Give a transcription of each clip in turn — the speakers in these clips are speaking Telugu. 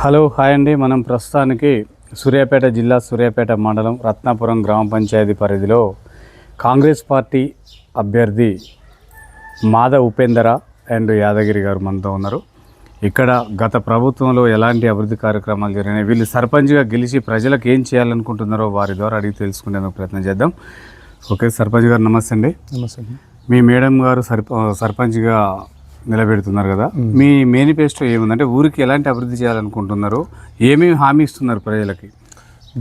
హలో హాయ్ అండి. మనం ప్రస్తుతానికి సూర్యాపేట జిల్లా సూర్యాపేట మండలం రత్నాపురం గ్రామ పంచాయతీ పరిధిలో కాంగ్రెస్ పార్టీ అభ్యర్థి మాద ఉపేందర అండ్ యాదగిరి గారు మనతో ఉన్నారు. ఇక్కడ గత ప్రభుత్వంలో ఎలాంటి అభివృద్ధి కార్యక్రమాలు జరిగినాయి? వీళ్ళు సర్పంచ్గా గెలిచి ప్రజలకు ఏం చేయాలనుకుంటున్నారో వారి ద్వారా అడిగి తెలుసుకునేందుకు ప్రయత్నం చేద్దాం. ఓకే సర్పంచ్ గారు నమస్తే అండి. నమస్తే మీ మేడం గారు సర్ప సర్పంచ్గా నిలబెడుతున్నారు కదా. మీ మేనిఫెస్టో ఏముందంటే ఊరికి ఎలాంటి అభివృద్ధి చేయాలనుకుంటున్నారు ఏమేమి హామీ ఇస్తున్నారు ప్రజలకి?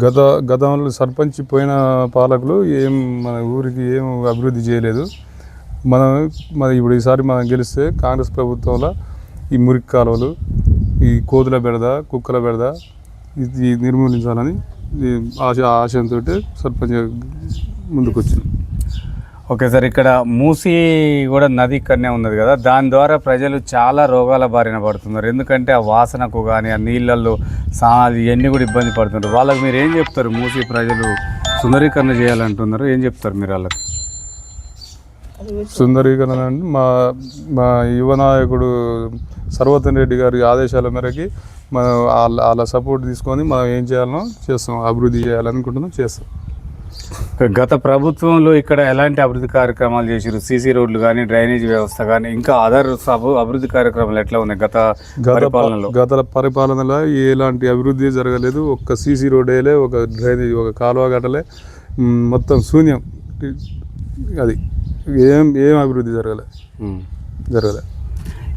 గత గతంలో సర్పంచ్ పోయిన పాలకులు ఏం మన ఊరికి ఏం అభివృద్ధి చేయలేదు. మనం మన ఇప్పుడు ఈసారి మనం గెలిస్తే కాంగ్రెస్ ప్రభుత్వంలో ఈ మురికి కాలువలు ఈ కోతుల బెడద కుక్కల బెడద ఇది నిర్మూలించాలని ఆశ ఆశయంతో సర్పంచ్ ముందుకు వచ్చింది ఓకే సార్ ఇక్కడ మూసి కూడా నది ఇక్కడనే ఉన్నది కదా. దాని ద్వారా ప్రజలు చాలా రోగాల బారిన పడుతున్నారు. ఎందుకంటే ఆ వాసనకు కానీ ఆ నీళ్ళల్లో స్నానాలు ఇవన్నీ కూడా ఇబ్బంది పడుతున్నారు. వాళ్ళకి మీరు ఏం చెప్తారు? మూసి ప్రజలు సుందరీకరణ చేయాలంటున్నారు. ఏం చెప్తారు మీరు వాళ్ళకి? సుందరీకరణ అంటే మా మా యువ నాయకుడు సర్వతన్ రెడ్డి గారి ఆదేశాల మేరకి మనం వాళ్ళ వాళ్ళ సపోర్ట్ తీసుకొని మనం ఏం చేయాలనో చేస్తాం అభివృద్ధి చేయాలనుకుంటున్నాం చేస్తాం. గత ప్రభుత్వంలో ఇక్కడ ఎలాంటి అభివృద్ధి కార్యక్రమాలు చేసారు సీసీ రోడ్లు కానీ డ్రైనేజ్ వ్యవస్థ కానీ ఇంకా అదర్ సబ్ అభివృద్ధి కార్యక్రమాలు ఎట్లా ఉన్నాయి గత పరిపాలనలో? గత పరిపాలనలో ఎలాంటి అభివృద్ధి జరగలేదు. ఒక్క సీసీ రోడ్ వేయలే ఒక డ్రైనేజ్ ఒక కాలువ గట్టలే మ్, మొత్తం శూన్యం. అది ఏం ఏం అభివృద్ధి జరగలే. జరగలే.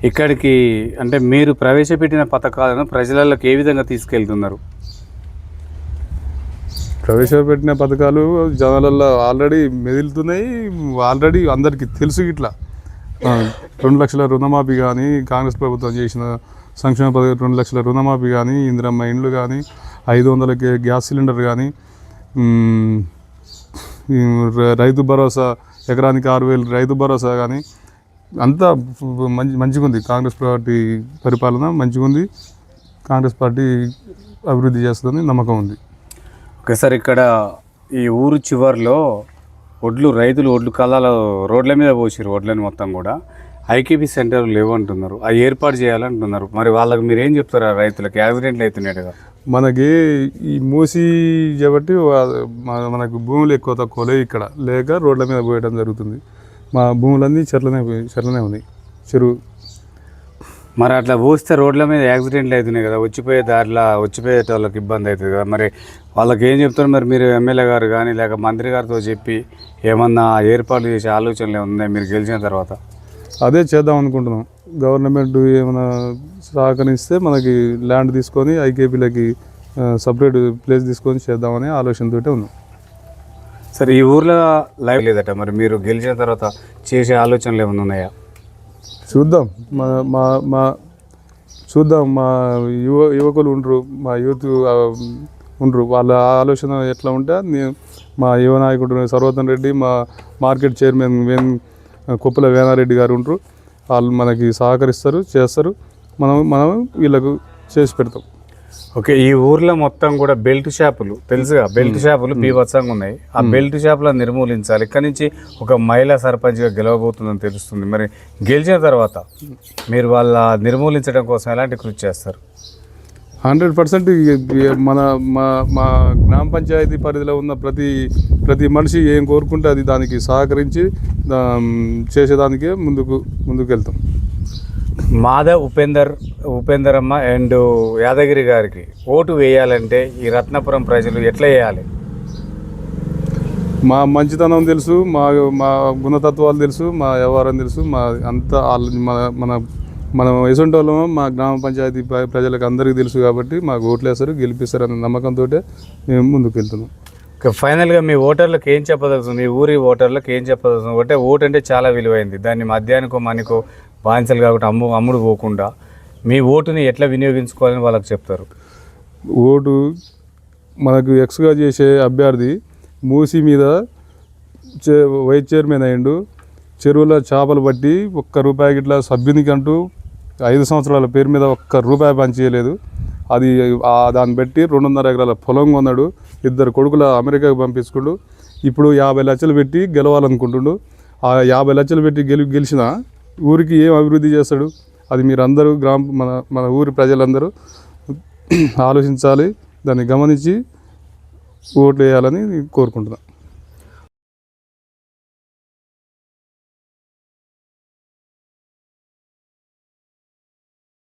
ఇక్కడికి అంటే మీరు ప్రవేశపెట్టిన పథకాలను ప్రజలలోకి ఏ విధంగా తీసుకెళ్తున్నారు? ప్రవేశపెట్టిన పథకాలు జనాలలో ఆల్రెడీ మెదులుతున్నాయి. ఆల్రెడీ అందరికీ తెలుసు ఇట్లా. రెండు లక్షల రుణమాఫీ కానీ కాంగ్రెస్ ప్రభుత్వం చేసిన సంక్షేమ పథకం రెండు లక్షల రుణమాఫీ కానీ ఇందిరమ్మ ఇండ్లు కానీ ఐదు వందలకి గ్యాస్ సిలిండర్ కానీ రైతు భరోసా ఎకరానికి ఆరు వేలు రైతు భరోసా కానీ అంతా మంచి మంచిగా ఉంది కాంగ్రెస్ పార్టీ పరిపాలన మంచిగా ఉంది కాంగ్రెస్ పార్టీ అభివృద్ధి చేస్తుందని నమ్మకం ఉంది. ఒకసారి ఇక్కడ ఈ ఊరు చివర్లో ఒడ్లు రైతులు ఒడ్లు కళ్ళాల రోడ్ల మీద పోసారు ఒడ్లని మొత్తం కూడా. ఐకేపీ సెంటర్ లేవు అంటున్నారు అవి ఏర్పాటు చేయాలంటున్నారు. మరి వాళ్ళకి మీరు ఏం చెప్తారు ఆ రైతులకు? యాక్సిడెంట్లు అవుతున్నాయి కదా. మనకి ఈ మూసి కాబట్టి మన- మనకు భూములు ఎక్కువ తక్కువ లేవు ఇక్కడ. లేక రోడ్ల మీద పోయడం జరుగుతుంది. మా భూములన్నీ చెట్లనే పోయి చెట్లనే ఉన్నాయి. చెరువు మరి అట్లా పోస్తే రోడ్ల మీద యాక్సిడెంట్లు అవుతున్నాయి కదా వచ్చిపోయే దారిలో వచ్చిపోయే వాళ్ళకి ఇబ్బంది అవుతుంది కదా. మరి వాళ్ళకి ఏం చెప్తారు? మరి మీరు ఎమ్మెల్యే గారు కానీ లేక మంత్రి గారితో చెప్పి ఏమన్నా ఏర్పాట్లు చేసే ఆలోచనలు ఉన్నాయి మీరు గెలిచిన తర్వాత? అదే చేద్దాం అనుకుంటున్నాం. గవర్నమెంట్ ఏమైనా సహకరిస్తే మనకి ల్యాండ్ తీసుకొని ఐకేపీలకి సపరేట్ ప్లేస్ తీసుకొని చేద్దామనే ఆలోచనతోటే ఉన్నాం. సరే ఈ ఊర్లో లైవ్ లేదట. మరి మీరు గెలిచిన తర్వాత చేసే ఆలోచనలు ఏమైనా ఉన్నాయా? చూద్దాం. మా మా మా చూద్దాం. మా యువ యువకులు ఉండరు మా యూత్ ఉండరు. వాళ్ళ ఆలోచన ఎట్లా ఉంటే నేను మా యువ నాయకుడు సర్వతన్ రెడ్డి మా మార్కెట్ చైర్మన్ వేన్ కుప్పల వేనారెడ్డి గారు ఉండరు. వాళ్ళు మనకి సహకరిస్తారు చేస్తారు. మనం మనం వీళ్ళకు చేసి పెడతాం. ఓకే ఈ ఊర్లో మొత్తం కూడా బెల్ట్ షాపులు తెలుసుగా? బెల్ట్ షాపులు బీభత్సంగా ఉన్నాయి. ఆ బెల్ట్ షాపులను నిర్మూలించాలి. ఇక్కడ నుంచి ఒక మహిళా సర్పంచ్గా గెలవబోతుందని తెలుస్తుంది. మరి గెలిచిన తర్వాత మీరు వాళ్ళ నిర్మూలించడం కోసం ఎలాంటి కృషి చేస్తారు? హండ్రెడ్ పర్సెంట్ మన మా మా గ్రామ పంచాయతీ పరిధిలో ఉన్న ప్రతి ప్రతి మనిషి ఏం కోరుకుంటే అది దానికి సహకరించి దా- చేసేదానికే ముందుకు ముందుకు వెళ్తాం మాధవ్ ఉపేందర్ ఉపేందరమ్మ అండ్ యాదగిరి గారికి ఓటు వేయాలంటే ఈ రత్నపురం ప్రజలు ఎట్లా వేయాలి? మా మంచితనం తెలుసు మా మా గుణతత్వాలు తెలుసు మా వ్యవహారం తెలుసు మా అంతా మన మన మనం ఎసొంటి వాళ్ళము మా గ్రామ పంచాయతీ ప్ర- ప్రజలకు అందరికీ తెలుసు కాబట్టి మాకు ఓట్లేస్తారు గెలిపిస్తారు అనే నమ్మకంతో మేము ముందుకు వెళ్తున్నాం ఇక ఫైనల్గా మీ ఓటర్లకు ఏం చెప్పదలుచుంది మీ ఊరి ఓటర్లకు ఏం చెప్పదలుచుంది అంటే ఓటు అంటే చాలా విలువైంది. దాన్ని మధ్యాహ్నకో మనకో బానిసలు కాబట్టి అమ్ము అమ్ముడు పోకుండా మీ ఓటుని ఎట్లా వినియోగించుకోవాలని వాళ్ళకి చెప్తారు? ఓటు మనకు ఎక్స్గా చేసే అభ్యర్థి మూసి మీద చే వైస్ చైర్మన్ అయ్యిండు. చెరువులో చేపలు పట్టి ఒక్క రూపాయి గిట్లా సభ్యునికంటూ ఐదు సంవత్సరాల పేరు మీద ఒక్క రూపాయి పనిచేయలేదు అది దాన్ని బట్టి రెండున్నర ఎకరాల పొలం కొన్నాడు. ఇద్దరు కొడుకుల అమెరికాకు పంపించుకుండు. ఇప్పుడు యాభై లక్షలు పెట్టి గెలవాలనుకుంటుండు. ఆ యాభై లక్షలు పెట్టి గెలి గెలిచిన ఊరికి ఏం అభివృద్ధి చేస్తాడు? అది మీరందరూ గ్రామ మన మన ఊరి ప్రజలందరూ ఆలోచించాలి. దాన్ని గమనించి ఓట్లు వేయాలని కోరుకుంటున్నాను